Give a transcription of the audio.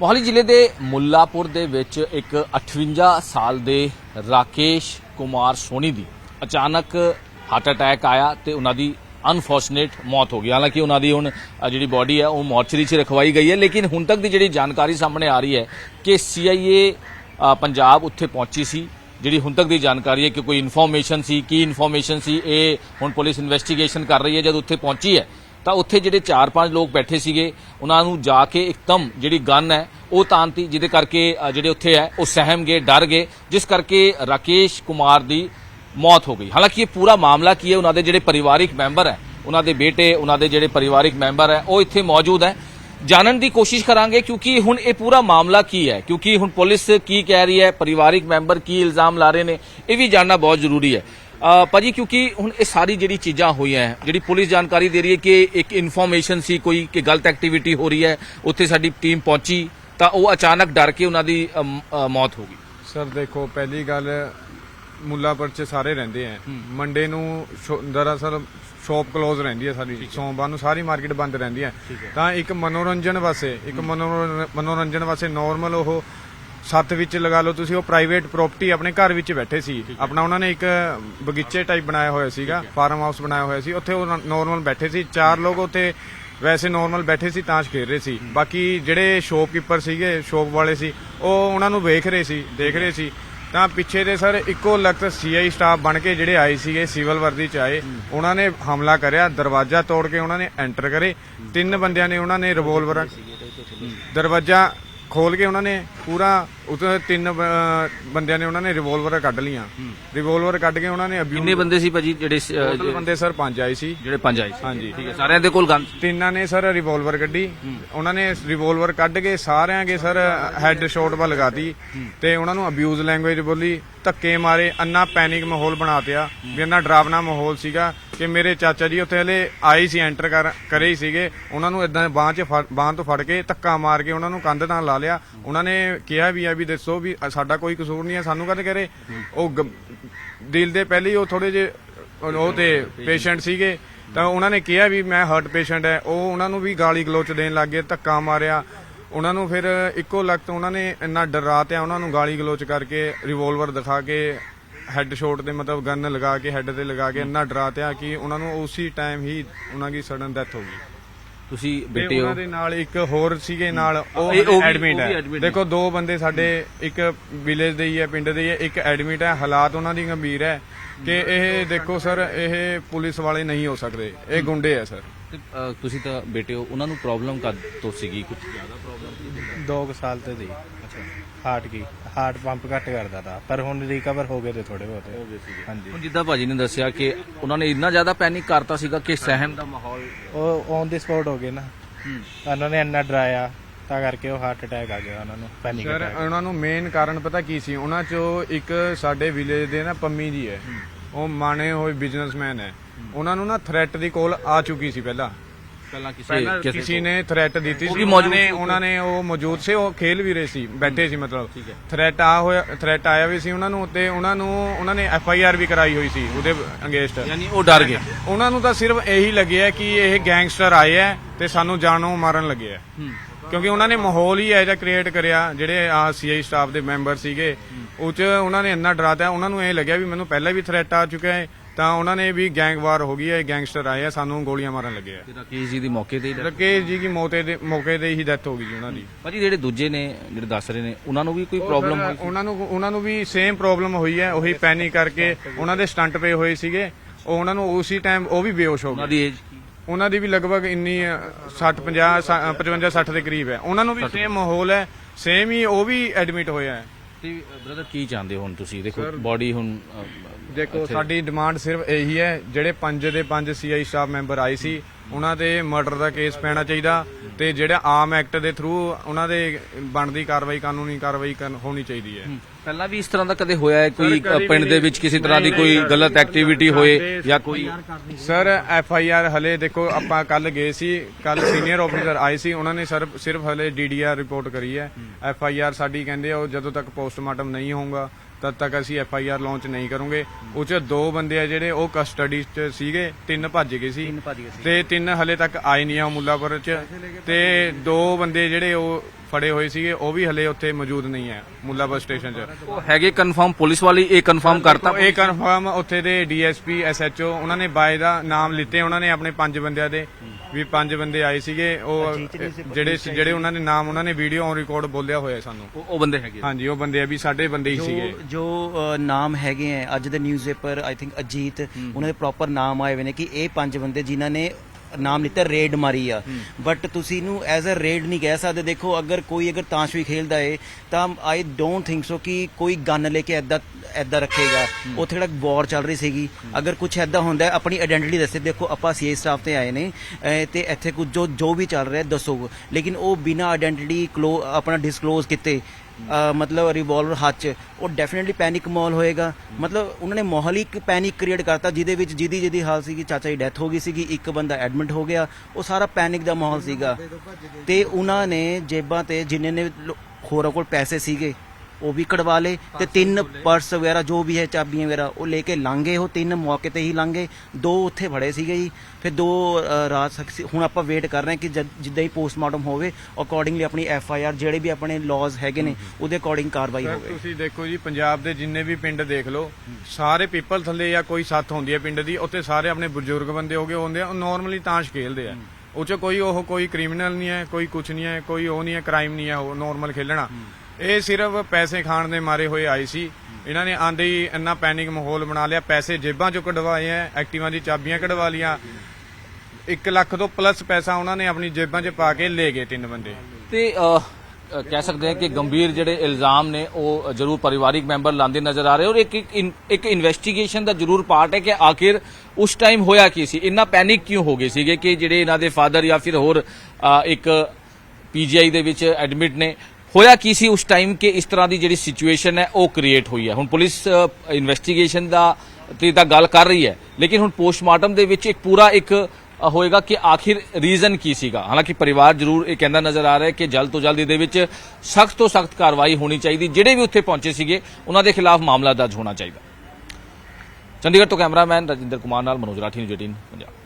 ਮੋਹਾਲੀ ਜ਼ਿਲ੍ਹੇ ਦੇ ਮੁੱਲਾਪੁਰ ਦੇ ਵਿੱਚ ਇੱਕ 58 ਸਾਲ ਦੇ ਰਾਕੇਸ਼ ਕੁਮਾਰ ਸੋਨੀ ਦੀ ਅਚਾਨਕ ਹਾਰਟ ਅਟੈਕ ਆਇਆ ਤੇ ਉਹਨਾਂ ਦੀ ਅਨਫੋਰਚੂਨੇਟ ਮੌਤ ਹੋ ਗਈ। ਹਾਲਾਂਕਿ ਉਹਨਾਂ ਦੀ ਹੁਣ ਜਿਹੜੀ ਬਾਡੀ ਹੈ, ਉਹ ਮੋਰਚਰੀ 'ਚ ਰਖਵਾਈ ਗਈ ਹੈ, ਲੇਕਿਨ ਹੁਣ ਤੱਕ ਦੀ ਜਿਹੜੀ ਜਾਣਕਾਰੀ ਸਾਹਮਣੇ ਆ ਰਹੀ ਹੈ ਕਿ ਸੀਆਈਏ ਪੰਜਾਬ ਉੱਥੇ ਪਹੁੰਚੀ ਸੀ, ਜਿਹੜੀ ਹੁਣ ਤੱਕ ਦੀ ਜਾਣਕਾਰੀ ਹੈ ਕਿ ਕੋਈ ਇਨਫੋਰਮੇਸ਼ਨ ਸੀ, ਕੀ ਇਨਫੋਰਮੇਸ਼ਨ ਸੀ, ਇਹ ਹੁਣ ਪੁਲਿਸ ਇਨਵੈਸਟੀਗੇਸ਼ਨ ਕਰ ਰਹੀ ਹੈ, ਜਦ ਉੱਥੇ ਪਹੁੰਚੀ ਹੈ। ਤਾਂ ਉੱਥੇ ਜਿਹੜੇ 4-5 ਲੋਕ ਬੈਠੇ ਸੀਗੇ, ਉਹਨਾਂ ਨੂੰ ਜਾ ਕੇ ਇੱਕਦਮ ਜਿਹੜੀ ਗਨ ਹੈ, ਉਹ ਤਾਨਤੀ ਜਿਹਦੇ ਕਰਕੇ ਜਿਹੜੇ ਉੱਥੇ ਹੈ, ਉਹ ਸਹਿਮ ਗਏ, ਡਰ ਗਏ, ਜਿਸ ਕਰਕੇ ਰਾਕੇਸ਼ ਕੁਮਾਰ ਦੀ ਮੌਤ ਹੋ ਗਈ। ਹਾਲਾਂਕਿ ਇਹ ਪੂਰਾ ਮਾਮਲਾ ਕੀ ਹੈ, ਉਹਨਾਂ ਦੇ ਜਿਹੜੇ ਪਰਿਵਾਰਿਕ ਮੈਂਬਰ ਹੈ, ਉਹਨਾਂ ਦੇ ਬੇਟੇ, ਉਹਨਾਂ ਦੇ ਜਿਹੜੇ ਪਰਿਵਾਰਿਕ ਮੈਂਬਰ ਹੈ, ਉਹ ਇੱਥੇ ਮੌਜੂਦ ਹੈ। ਜਾਣਨ ਦੀ ਕੋਸ਼ਿਸ਼ ਕਰਾਂਗੇ ਕਿਉਂਕਿ ਹੁਣ ਇਹ ਪੂਰਾ ਮਾਮਲਾ ਕੀ ਹੈ, ਕਿਉਂਕਿ ਹੁਣ ਪੁਲਿਸ ਕੀ ਕਹਿ ਰਹੀ ਹੈ, ਪਰਿਵਾਰਿਕ ਮੈਂਬਰ ਕੀ ਇਲਜ਼ਾਮ ਲਾ ਰਹੇ ਨੇ, ਇਹ ਵੀ ਜਾਣਨਾ ਬਹੁਤ ਜ਼ਰੂਰੀ ਹੈ। ਭਾਜੀ ਕਿਉਂਕਿ ਹੁਣ ਇਹ ਸਾਰੀ ਜਿਹੜੀ ਚੀਜ਼ਾਂ ਹੋਈਆਂ ਜਿਹੜੀ ਪੁਲਿਸ ਜਾਣਕਾਰੀ ਦੇ ਰਹੀ ਹੈ ਕਿ ਇੱਕ ਇਨਫੋਰਮੇਸ਼ਨ ਸੀ ਕੋਈ ਕਿ ਗਲਤ ਐਕਟੀਵਿਟੀ ਹੋ ਰਹੀ ਹੈ ਉੱਥੇ ਸਾਡੀ ਟੀਮ ਪਹੁੰਚੀ ਤਾਂ ਉਹ ਅਚਾਨਕ ਡਰ ਕੇ ਉਹਨਾਂ ਦੀ ਮੌਤ ਹੋ ਗਈ। ਸਰ ਦੇਖੋ ਪਹਿਲੀ ਗੱਲ ਮੁੱਲਾਪੁਰ ਚ ਸਾਰੇ ਰਹਿੰਦੇ ਆ ਮੰਡੇ ਨੂੰ ਦਰਅਸਲ ਸ਼ਾਪ ਕਲੋਜ਼ ਰਹਿੰਦੀ ਹੈ ਸਾਡੀ ਸੋਮਵਾਰ ਨੂੰ ਸਾਰੀ ਮਾਰਕੀਟ ਬੰਦ ਰਹਿੰਦੀ ਹੈ। ਤਾਂ ਇੱਕ ਮਨੋਰੰਜਨ ਵਾਸਤੇ ਇੱਕ ਮਨੋਰੰ- ਮਨੋਰੰਜਨ ਵਾਸਤੇ ਨਾਰਮਲ ਉਹ ਸੱਤ ਵਿੱਚ ਲਗਾ ਲਓ ਤੁਸੀਂ ਉਹ ਪ੍ਰਾਈਵੇਟ ਪ੍ਰਾਪਰਟੀ ਆਪਣੇ ਘਰ ਵਿੱਚ ਬੈਠੇ ਸੀ। ਆਪਣਾ ਉਹਨਾਂ ਨੇ ਇੱਕ ਬਗੀਚੇ ਟਾਈਪ ਬਣਾਇਆ ਹੋਇਆ ਸੀਗਾ ਫਾਰਮ ਹਾਊਸ ਬਣਾਇਆ ਹੋਇਆ ਸੀ। ਉੱਥੇ ਉਹ ਨਾਰਮਲ ਬੈਠੇ ਸੀ। ਚਾਰ ਲੋਕ ਉੱਥੇ ਵੈਸੇ ਨਾਰਮਲ ਬੈਠੇ ਸੀ ਤਾਸ਼ ਖੇਡ ਰਹੇ ਸੀ। ਬਾਕੀ ਜਿਹੜੇ ਸ਼ੋਪਕੀਪਰ ਸੀਗੇ ਸ਼ੋਪ ਵਾਲੇ ਸੀ ਉਹ ਉਹਨਾਂ ਨੂੰ ਵੇਖ ਰਹੇ ਸੀ ਦੇਖ ਰਹੇ ਸੀ। ਤਾਂ ਪਿੱਛੇ ਦੇ ਸਰ ਇੱਕੋ ਲਖਤ ਸੀਆਈ ਸਟਾਫ ਬਣ ਕੇ ਜਿਹੜੇ ਆਏ ਸੀਗੇ ਸਿਵਲ ਵਰਦੀ ਚ ਆਏ ਉਹਨਾਂ ਨੇ ਹਮਲਾ ਕਰਿਆ ਦਰਵਾਜ਼ਾ ਤੋੜ ਕੇ ਉਹਨਾਂ ਨੇ ਐਂਟਰ ਕਰੇ। ਤਿੰਨ ਬੰਦਿਆਂ ਨੇ ਉਹਨਾਂ ਨੇ ਰਿਵੋਲਵਰ ਦਰਵਾਜ਼ਾ ਖੋਲ ਕੇ ਉਹਨਾਂ ਨੇ ਪੂਰਾ ਉਤੇ ਤਿੰਨ ਬ- ਬੰਦਿਆਂ ਨੇ ਉਹਨਾਂ ਨੇ ਰਿਵੋਲਵਰ ਕੱਢ ਲੀਆਂ ਰਿਵੋਲਵਰ ਕੱਢ ਕੇ ਉਹਨਾਂ ਨੇ ਕਿੰਨੇ ਅਬਿਊਜ਼ ਬੰਦੇ ਸੀ ਭਾਜੀ ਜਿਹੜੇ ਸ- ਟੋਟਲ ਬੰਦੇ ਸਰ ਪੰਜ ਆਏ ਸੀ। ਜਿਹੜੇ ਪੰਜ ਆਏ ਸੀ। ਹਾਂਜੀ। ਠੀਕ ਹੈ ਸਾਰਿਆਂ ਦੇ ਕੋਲ ਗਨ ਤਿੰਨਾਂ ਨੇ ਸਰ ਰਿਵੋਲਵਰ ਕੱਢੀ। ਉਹਨਾਂ ਨੇ ਰਿਵੋਲਵਰ ਕੱਢ ਕੇ ਸਾਰਿਆਂ ਕੇ ਸਰ ਹੈੱਡ ਸ਼ਾਟ ਵਾ ਲਗਾਤੀ ਤੇ ਉਹਨਾਂ ਨੂੰ ਅਬਿਊਜ਼ ਲੈਂਗੁਏਜ ਬੋਲੀ ਧੱਕੇ ਮਾਰੇ ਅੰਨਾ ਪੈਨਿਕ ਮਾਹੌਲ ਬਣਾਤਿਆ ਵੀ ਅੰਨਾ ਡਰਾਵਨਾ ਮਾਹੌਲ ਸੀਗਾ ਕਿ ਮੇਰੇ ਚਾਚਾ ਜੀ ਉੱਥੇ ਹਲੇ ਆਏ ਸੀ ਐਂਟਰ ਕਰ ਹੀ ਸੀਗੇ। ਉਹਨਾਂ ਨੂੰ ਇਦਾਂ ਬਾਹ 'ਚ ਬਾਂਹ ਤੋਂ ਫੜ ਕੇ ਧੱਕਾ ਮਾਰ ਕੇ ਉਹਨਾਂ ਨੂੰ ਕੰਧ ਨਾਲ ਲਾ ਲਿਆ। ਉਹਨਾਂ ਨੇ ਕਿਹਾ ਵੀ ਆ ਵੀ ਦੱਸੋ ਵੀ ਸਾਡਾ ਕੋਈ ਕਸੂਰ ਨਹੀਂ ਹੈ, ਸਾਨੂੰ ਕਦ ਕਰੇ ਉਹ ਗ- ਦਿਲ ਦੇ ਪਹਿਲੇ ਉਹ ਥੋੜੇ ਜੇ ਉਹ ਤੇ ਪੇਸ਼ੈਂਟ ਸੀਗੇ। ਤਾਂ ਉਹਨਾਂ ਨੇ ਕਿਹਾ ਵੀ ਮੈਂ ਹਾਰਟ ਪੇਸ਼ੈਂਟ ਹੈ। ਉਹ ਉਹਨਾਂ ਨੂੰ ਵੀ ਗਾਲੀ ਗਲੋਚ ਦੇਣ ਲੱਗ ਗਏ, ਧੱਕਾ ਮਾਰਿਆ। ਉਹਨਾਂ ਨੂੰ ਫਿਰ ਇੱਕੋ ਲਖਤ ਉਹਨਾਂ ਨੇ ਇੰਨਾ ਡਰਾਤਿਆ ਉਹਨਾਂ ਨੂੰ ਗਾਲੀ ਗਲੋਚ ਕਰਕੇ ਰਿਵੋਲਵਰ ਦਿਖਾ ਕੇ ਹੈੱਡ ਸ਼ੋਟ ਤੇ ਮਤਲਬ ਗਨ ਲਗਾ ਕੇ ਹੈੱਡ ਤੇ ਲਗਾ ਕੇ ਇੰਨਾ ਡਰਾਤਿਆ ਕਿ ਉਹਨਾਂ ਨੂੰ ਉਸੇ ਟਾਈਮ ਹੀ ਉਹਨਾਂ ਦੀ ਸਡਨ ਡੈਥ ਹੋ ਗਈ। ਤੁਸੀਂ ਬੇਟੇ ਹੋ ਉਹਨਾਂ ਦੇ ਨਾਲ ਇੱਕ ਹੋਰ ਸੀਗੇ ਨਾਲ ਉਹ ਇਹ- ਉਹ ਵੀ- ਐਡਮਿਟ ਉਹ ਵੀ ਹੈ। admit ਦੇਖੋ ਦੋ ਬੰਦੇ ਸਾਡੇ ਇੱਕ ਵਿਲੇਜ ਦੇ ਹੀ ਹੈ ਪਿੰਡ ਦੇ ਹੀ ਹੈ ਇੱਕ ਐਡਮਿਟ ਹੈ ਹਾਲਾਤ ਉਹਨਾਂ ਦੀ ਗੰਭੀਰ ਹੈ। ਕਿ ਇਹ ਦੇਖੋ ਸਰ ਇਹ ਪੁਲਿਸ ਵਾਲੇ ਨਹੀਂ ਹੋ ਸਕਦੇ। ਇਹ ਗੁੰਡੇ ਹੈ ਸਰ। ਤੇ, ਅ, ਤੁਸੀਂ ਤਾਂ ਬੇਟੇ ਹੋ ਉਹਨਾਂ ਨੂੰ ਪ੍ਰੋਬਲਮ ਕਦ ਤੋਂ ਸੀਗੀ? ਕੁਝ ਜ਼ਿਆਦਾ ਪ੍ਰੋਬਲਮ ਦੋ ਕੁ ਸਾਲ ਤੇ ਦੀ ਹਾਰਟ ਕੀ ਹਾਰਟ ਪੰਪ ਘੱਟ ਕਰਦਾ ਤਾ। ਪਰ ਹੁਣ ਰਿਕਵਰ ਹੋ ਗਏ ਤੇ ਥੋੜੇ ਬਹੁਤੇ। ਹਾਂਜੀ। ਹੁਣ ਜਿੱਦਾਂ ਭਾਜੀ ਨੇ ਦੱਸਿਆ ਕਿ ਉਹਨਾਂ ਨੇ ਇੰਨਾ ਜ਼ਿਆਦਾ ਪੈਨਿਕ ਕਰਤਾ ਸੀਗਾ ਕਿ ਸਹਿਮ ਦਾ ਮਾਹੌਲ ਉਹ ਔਨ ਦੀ ਸਪੌਟ ਹੋ ਗਏ ਨਾ। ਉਹਨਾਂ ਨੇ ਇੰਨਾ ਡਰਾਇਆ। ਤਾਂ ਕਰਕੇ ਉਹ ਹਾਰਟ ਅਟੈਕ ਆ ਗਿਆ ਉਹਨਾਂ ਨੂੰ ਪੈਨਿਕ ਸਰ ਅਟੈਕ ਉਹਨਾਂ ਨੂੰ ਮੇਨ ਕਾਰਨ ਪਤਾ ਕੀ ਸੀ? ਉਹਨਾਂ ਚੋਂ ਇੱਕ ਸਾਡੇ ਵਿਲੇਜ ਦੇ ਨਾ ਪੰਮੀ ਜੀ ਹੈ। ਉਹ ਮਾਣੇ ਹੋਏ ਬਿਜ਼ਨਸਮੈਨ ਹੈ। ਉਹਨਾਂ ਨੂੰ ਨਾ ਥ੍ਰੈਟ ਦੀ ਕਾਲ ਆ ਚੁੱਕੀ ਸੀ ਪਹਿਲਾਂ। ਪਹਿਲਾਂ ਕਿਸੇ ਪਹਿਲਾਂ ਕਿਸੇ ਨੇ ਥ੍ਰੈਟ ਦਿੱਤੀ ਉਹ ਸੀ ਉਹਨਾਂ ਮੌਜੂਦ ਨੇ ਸੀ। ਉਹਨਾਂ ਨੇ ਉਹ ਮੌਜੂਦ ਸੀ ਉਹ ਖੇਲ ਵੀ ਰਹੇ ਸੀ ਬੈਠੇ ਸੀ ਮਤਲਬ। ਥ੍ਰੈਟ ਆ ਹੋਇਆ ਥ੍ਰੈਟ ਆਇਆ ਵੀ ਸੀ ਉਹਨਾਂ ਨੂੰ ਤੇ ਉਹਨਾਂ ਨੂੰ ਉਹਨਾਂ ਨੇ ਐਫ ਆਈ ਆਰ ਵੀ ਕਰਾਈ ਹੋਈ ਸੀ ਉਹਦੇ ਅਗੇਂਸਟ ਯਾਨੀ ਉਹ ਡਰ ਗਏ। ਉਹਨਾਂ ਨੂੰ ਤਾਂ ਸਿਰਫ ਇਹੀ ਲੱਗਿਆ ਕਿ ਇਹ ਗੈਂਗਸਟਰ ਆਏ ਹੈ ਤੇ ਸਾਨੂੰ ਜਾਨੋਂ ਮਾਰਨ ਲੱਗੇ ਹੈ। ਕਿਉਂਕਿ ਉਹਨਾਂ ਨੇ ਮਾਹੌਲ ਹੀ ਜਿਹਾ ਕ੍ਰੀਏਟ ਕਰਿਆ ਜਿਹੜੇ ਆ ਸੀਆਈ ਸਟਾਫ ਦੇ ਮੈਂਬਰ ਸੀਗੇ ਉਹ ਚ ਉਹਨਾਂ ਨੇ ਇੰਨਾ ਡਰਾਤਾ ਉਹਨਾਂ ਨੂੰ ਇਹ ਲੱਗਿਆ ਵੀ ਮੈਨੂੰ ਪਹਿਲਾਂ ਵੀ ਥ੍ਰੈਟ ਆ ਚੁੱਕਿਆ ਹੈ ਤਾਂ ਉਹਨਾਂ ਨੇ ਵੀ ਗੈਂਗਵਾਰ ਹੋ ਗਈ ਹੈ ਗੈਂਗਸਟਰ ਆਏ ਆ ਸਾਨੂੰ ਗੋਲੀਆਂ ਮਾਰਨ ਲੱਗੇ ਆ। ਰਾਕੇਸ਼ ਜੀ ਦੀ ਮੌਕੇ ਤੇ ਹੀ death- ਰਕੇਸ਼ ਜੀ ਦੀ ਮੌਤੇ ਦੇ ਮੌਕੇ ਤੇ ਹੀ ਡੈਥ ਹੋ ਗਈ ਜੀ ਉਹਨਾਂ ਦੀ। ਭਾਜੀ ਜਿਹੜੇ ਦੂਜੇ ਨੇ ਜਿਹੜੇ ਦੱਸ ਰਹੇ ਨੇ ਉਹਨਾਂ ਨੂੰ ਵੀ ਕੋਈ ਪ੍ਰੋਬਲਮ ਹੋਈ ਸੀ? ਉਹਨਾਂ ਨੂੰ ਉਹਨਾਂ ਨੂੰ ਵੀ ਸੇਮ ਪ੍ਰੋਬਲਮ ਹੋਈ ਹੈ ਉਹੀ ਪੈਨਿਕ ਕਰਕੇ ਉਹਨਾਂ ਦੇ ਸਟੰਟ ਪਏ ਹੋਏ ਸੀਗੇ। ਉਹ ਉਹਨਾਂ ਨੂੰ ਉਸੇ ਟਾਈਮ ਉਹ ਵੀ ਬੇਹੋਸ਼ ਹੋ ਉਹਨਾਂ ਗਏ ਦੀ ਏਜ ਉਹਨਾਂ ਦੀ ਵੀ ਲਗਭਗ ਇੰਨੀ ਅ, 60 50 55 60 ਦੇ ਕਰੀਬ ਹੈ। ਉਹਨਾਂ ਨੂੰ ਵੀ ਸੇਮ ਮਾਹੌਲ ਹੈ ਸੇਮ ਹੀ ਉਹ ਵੀ ਐਡਮਿਟ ਹੋਇਆ ਹੈ। ਤੇ ਬ੍ਰਦਰ ਕੀ ਚਾਹੁੰਦੇ ਹੋ ਹੁਣ ਤੁਸੀਂ? ਦੇਖੋ ਬਾਡੀ ਹੁਣ ਅ, ਦੇਖੋ ਸਾਡੀ ਡਿਮਾਂਡ ਸਿਰਫ ਇਹੀ ਹੈ ਜਿਹੜੇ ਪੰਜ ਦੇ ਪੰਜ ਸੀਆਈ ਸਟਾਫ ਮੈਂਬਰ ਆਏ ਸੀ ਉਹਨਾਂ ਤੇ ਮਰਡਰ ਦਾ ਕੇਸ ਪੈਣਾ ਚਾਹੀਦਾ ਤੇ ਜਿਹੜਾ ਆਮ ਐਕਟ ਦੇ ਥਰੂ ਉਹਨਾਂ ਦੇ ਬਣਦੀ ਕਾਰਵਾਈ ਕਾਨੂੰਨੀ ਕਾਰਵਾਈ ਕਰਨ- ਹੋਣੀ ਚਾਹੀਦੀ ਹੈ। ਪਹਿਲਾਂ ਵੀ ਇਸ ਤਰ੍ਹਾਂ ਦਾ ਕਦੇ ਹੋਇਆ ਹੈ? ਕੋਈ ਪਿੰਡ ਦੇ। ਵਿੱਚ ਕਿਸੇ ਤਰ੍ਹਾਂ ਦੀ ਕੋਈ ਗਲਤ ਐਕਟੀਵਿਟੀ ਹੋਏ ਜਾਂ ਕੋਈ ਸਰ ਐਫ ਆਈ ਆਰ ਹਲੇ ਦੇਖੋ ਆਪਾਂ ਕੱਲ ਗਏ ਸੀ ਕੱਲ ਸੀਨੀਅਰ ਆਫੀਸਰ ਆਏ ਸੀ ਉਹਨਾਂ ਨੇ ਸਰ ਸਿਰਫ ਹਲੇ ਡੀ ਡੀ ਆਰ ਰਿਪੋਰਟ ਕਰੀ ਹੈ। ਐਫ ਆਈ ਆਰ ਸਾਡੀ ਕਹਿੰਦੇ ਆ ਉਹ ਜਦੋਂ ਤੱਕ ਪੋਸਟਮਾਰਟਮ ਨਹੀਂ ਹੋਊਗਾ ਤਦ ਤੱਕ ਅਸੀਂ ਐਫ ਆਈ ਆਰ ਲਾਂਚ ਨਹੀਂ ਕਰੂੰਗੇ। ਉਹ ਚ ਦੋ ਬੰਦੇ ਆ ਜਿਹੜੇ ਉਹ ਕਸਟਡੀ ਚ ਸੀਗੇ ਤਿੰਨ ਭੱਜ ਗਏ ਸੀ। ਤੇ ਤਿੰਨ ਹਲੇ ਤੱਕ ਆਏ ਨਹੀਂ ਆ ਮੁੱਲਾਪੁਰ ਚ। ਤੇ ਦੋ ਬੰਦੇ ਜਿਹੜੇ ਉਹ ਫੜੇ ਹੋਏ ਸੀਗੇ ਉਹ ਵੀ ਹਲੇ ਉੱਥੇ ਮੌਜੂਦ ਨਹੀਂ ਹੈ ਮੁੱਲਾਪੁਰ ਸਟੇਸ਼ਨ 'ਚ। ਉਹ ਹੈਗੇ ਕਨਫਰਮ ਪੁਲਿਸ ਵਾਲੀ ਇਹ ਕਨਫਰਮ ਕਰਤਾ ਇਹ ਕਨਫਰਮ ਉੱਥੇ ਦੇ ਡੀਐਸਪੀ ਐਸਐਚਓ ਉਹਨਾਂ ਨੇ ਬਾਏ ਦਾ ਨਾਮ ਲਿੱਤੇ ਉਹਨਾਂ ਨੇ ਆਪਣੇ ਪੰਜ ਬੰਦਿਆਂ ਦੇ ਵੀ ਪੰਜ ਬੰਦੇ ਆਏ ਸੀਗੇ ਉਹ ਜਿਹੜੇ ਜਿਹੜੇ ਉਹਨਾਂ ਨੇ ਨਾਮ ਉਹਨਾਂ ਨੇ ਵੀਡੀਓ ਔਨ ਰਿਕਾਰਡ ਬੋਲਿਆ ਹੋਇਆ ਸਾਨੂੰ। ਉਹ ਉਹ ਬੰਦੇ ਹੈਗੇ ਹਾਂਜੀ ਉਹ ਬੰਦੇ ਆ ਵੀ ਸਾਡੇ ਬੰਦੇ ਹੀ ਸੀਗੇ। ਜੋ ਅ, ਨਾਮ ਹੈਗੇ ਹੈ ਅੱਜ ਦੇ ਨਿਊਜ਼ਪੇਪਰ ਆਈ ਥਿੰਕ ਅਜੀਤ ਉਹਨਾਂ ਦੇ ਪ੍ਰੋਪਰ ਨਾਮ ਆਏ ਹੋਏ ਨੇ ਕਿ ਇਹ ਪੰਜ ਬੰਦੇ ਜਿਨ੍ਹਾਂ ਨੇ ਨਾਮ ਲਿੱਤਾ ਰੇਡ ਮਾਰੀ ਆ। ਬਟ ਤੁਸੀਂ ਨੂੰ ਐਜ਼ ਅ ਰੇਡ ਨਹੀਂ ਕਹਿ ਸਕਦੇ। ਦੇਖੋ ਅਗਰ ਕੋਈ ਅਗਰ ਤਾਸ਼ ਵੀ ਖੇਲਦਾ ਏ ਤਾਂ ਆਈ ਡੋਨਟ ਥਿੰਕ ਸੋ ਕਿ ਕੋਈ ਗਨ ਲੈ ਕੇ ਐਦਾਂ ਐਦਾਂ ਰੱਖੇਗਾ। ਉੱਥੇ ਜਿਹੜਾ ਵਾਰ ਚੱਲ ਰਹੀ ਸੀਗੀ ਅਗਰ ਕੁਝ ਐਦਾਂ ਹੁੰਦਾ ਆਪਣੀ ਆਇਡੈਂਟੀਟੀ ਦੱਸੇ। ਦੇਖੋ ਆਪਾਂ ਸੀਏ ਸਟਾਫ ਤੇ ਆਏ ਨੇ ਤੇ ਇੱਥੇ ਕੁਝ ਜੋ ਜੋ ਵੀ ਚੱਲ ਰਿਹਾ ਦੱਸੋ। ਲੇਕਿਨ ਉਹ ਬਿਨਾ ਆਇਡੈਂਟੀਟੀ ਕਲੋ ਆਪਣਾ ਡਿਸਕਲੋਜ਼ ਕੀਤੇ ਅ, ਮਤਲਬ ਰਿਵਾਲਵਰ ਹੱਥ 'ਚ ਉਹ ਡੈਫੀਨਿਟਲੀ ਪੈਨਿਕ ਮਾਹੌਲ ਹੋਏਗਾ। ਮਤਲਬ ਉਹਨਾਂ ਨੇ ਮਾਹੌਲ ਹੀ ਇੱਕ ਪੈਨਿਕ ਕ੍ਰੀਏਟ ਕਰਤਾ ਜਿਹਦੇ ਵਿੱਚ ਜਿਹਦੀ ਜਿਹਦੀ ਹਾਲ ਸੀਗੀ ਚਾਚਾ ਦੀ ਡੈਥ ਹੋ ਗਈ ਸੀਗੀ ਇੱਕ ਬੰਦਾ ਐਡਮਿਟ ਹੋ ਗਿਆ। ਉਹ ਸਾਰਾ ਪੈਨਿਕ ਦਾ ਮਾਹੌਲ ਸੀਗਾ। ਤੇ ਉਹਨਾਂ ਨੇ ਜੇਬਾਂ ਤੇ ਜਿੰਨੇ ਨੇ ਲੋ- ਹੋਰਾਂ ਕੋਲ ਪੈਸੇ ਸੀਗੇ ਉਹ ਵੀ ਕਢਵਾ ਲਏ ਤੇ ਤਿੰਨ ਪਰਸ ਵਗੈਰਾ ਜੋ ਵੀ ਹੈ ਚਾਬੀਆਂ ਵਗੈਰਾ ਉਹ ਲੈ ਕੇ ਲੰਘੇ ਉਹ ਤਿੰਨ ਮੌਕੇ ਤੇ ਹੀ ਲੰਘੇ। ਦੋ ਉੱਥੇ ਫੜੇ ਸੀਗੇ ਜੀ। ਫਿਰ ਦੋ ਅ, ਰਾਤ ਸਕ- ਹੁਣ ਆਪਾਂ ਵੇਟ ਕਰ ਰਹੇ ਹਾਂ ਕਿ ਜਦ- ਜਿੱਦਾਂ ਹੀ ਪੋਸਟਮਾਰਟਮ ਹੋਵੇ ਅਕੋਰਡਿੰਗਲੀ ਆਪਣੀ ਐਫ ਆਈ ਆਰ ਜਿਹੜੇ ਵੀ ਆਪਣੇ ਲਾਜ਼ ਹੈਗੇ ਨੇ ਉਹਦੇ ਅਕੋਰਡਿੰਗ ਕਾਰਵਾਈ ਸਰ ਹੋਵੇ। ਤੁਸੀਂ ਦੇਖੋ ਜੀ ਪੰਜਾਬ ਦੇ ਜਿੰਨੇ ਵੀ ਪਿੰਡ ਦੇਖ ਲਓ ਸਾਰੇ ਪੀਪਲ ਥੱਲੇ ਜਾਂ ਕੋਈ ਸੱਥ ਹੁੰਦੀ ਹੈ ਪਿੰਡ ਦੀ ਉੱਥੇ ਸਾਰੇ ਆਪਣੇ ਬਜ਼ੁਰਗ ਬੰਦੇ ਹੋਗੇ ਹੁੰਦੇ ਆ ਉਹ ਨਾਰਮਲੀ ਤਾਸ਼ ਖੇਲਦੇ ਆ। ਉਹ ਚ ਕੋਈ ਉਹ ਕੋਈ ਕ੍ਰਿਮੀਨਲ ਨਹੀਂ ਹੈ ਕੋਈ ਕੁਝ ਨਹੀਂ ਹੈ ਕੋਈ ਉਹ ਨਹੀਂ ਹੈ ਕ੍ਰਾਈਮ ਨਹੀਂ ਹੈ ਉਹ ਨਾਰਮਲ ਖੇਲਣਾ। ਇਹ ਸਿਰਫ ਪੈਸੇ ਖਾਣ ਦੇ ਮਾਰੇ ਹੋਏ ਆਏ ਸੀ। ਇਹਨਾਂ ਨੇ ਆਂਦੇ ਹੀ ਇੰਨਾ ਪੈਨਿਕ ਮਾਹੌਲ ਬਣਾ ਲਿਆ ਪੈਸੇ ਜੇਬਾਂ ਚੋਂ ਕਢਵਾਏ ਆ ਐਕਟਿਵਾ ਦੀ ਚਾਬੀਆਂ ਕਢਵਾ ਲੀਆਂ। 1 ਲੱਖ ਤੋਂ ਪਲੱਸ ਪੈਸਾ ਉਹਨਾਂ ਨੇ ਆਪਣੀ ਜੇਬਾਂ 'ਚ ਪਾ ਕੇ ਲੈ ਗਏ ਤਿੰਨ ਬੰਦੇ। ਤੇ ਕਹਿ ਸਕਦੇ ਹਾਂ ਕਿ ਗੰਭੀਰ ਜਿਹੜੇ ਇਲਜ਼ਾਮ ਨੇ ਉਹ ਜ਼ਰੂਰ ਪਰਿਵਾਰਿਕ ਮੈਂਬਰ ਲਾਉਂਦੇ ਨਜ਼ਰ ਆ ਰਹੇ ਔਰ ਇੱਕ ਇੱਕ ਇਨਵੈਸਟੀਗੇਸ਼ਨ ਦਾ ਜ਼ਰੂਰ ਪਾਰਟ ਹੈ ਕਿ ਆਖਿਰ ਉਸ ਟਾਈਮ ਹੋਇਆ ਕੀ ਸੀ? ਇੰਨਾ ਪੈਨਿਕ ਕਿਉਂ ਹੋ ਗਏ ਸੀਗੇ ਕਿ ਜਿਹੜੇ ਇਹਨਾਂ ਦੇ ਫਾਦਰ ਜਾਂ ਫਿਰ ਹੋਰ ਅ, ਇੱਕ ਪੀਜੀਆਈ ਦੇ ਵਿੱਚ ਐਡਮਿਟ ਨੇ ਹੋਇਆ ਕੀ ਸੀ ਉਸ ਟਾਈਮ ਕਿ ਇਸ ਤਰ੍ਹਾਂ ਦੀ ਜਿਹੜੀ ਸਿਚੁਏਸ਼ਨ ਹੈ, ਉਹ ਕ੍ਰੀਏਟ ਹੋਈ ਹੈ। ਹੁਣ ਪੁਲਿਸ ਇਨਵੈਸਟੀਗੇਸ਼ਨ ਦਾ ਤੇ ਤਾਂ ਗੱਲ ਕਰ ਰਹੀ ਹੈ। ਲੇਕਿਨ ਹੁਣ ਪੋਸਟਮਾਰਟਮ ਦੇ ਵਿੱਚ ਇੱਕ ਪੂਰਾ ਇੱਕ ਹੋਏਗਾ ਕਿ ਆਖਿਰ ਰੀਜ਼ਨ ਕੀ ਸੀਗਾ? ਹਾਲਾਂਕਿ ਪਰਿਵਾਰ ਜ਼ਰੂਰ ਇਹ ਕਹਿੰਦਾ ਨਜ਼ਰ ਆ ਰਿਹਾ ਹੈ ਕਿ ਜਲਦ ਤੋਂ ਜਲਦ ਇਹਦੇ ਵਿੱਚ ਸਖਤ ਤੋਂ ਸਖਤ ਕਾਰਵਾਈ ਹੋਣੀ ਚਾਹੀਦੀ। ਜਿਹੜੇ ਵੀ ਉੱਥੇ ਪਹੁੰਚੇ ਸੀਗੇ, ਉਹਨਾਂ ਦੇ ਖਿਲਾਫ ਮਾਮਲਾ ਦਰਜ ਹੋਣਾ ਚਾਹੀਦਾ। ਚੰਡੀਗੜ੍ਹ ਤੋਂ ਕੈਮਰਾਮੈਨ ਰਜਿੰਦਰ ਕੁਮਾਰ ਨਾਲ ਮਨੋਜ ਰਾਠੀ, ਨਿਊਜ਼ 18 ਪੰਜਾਬ।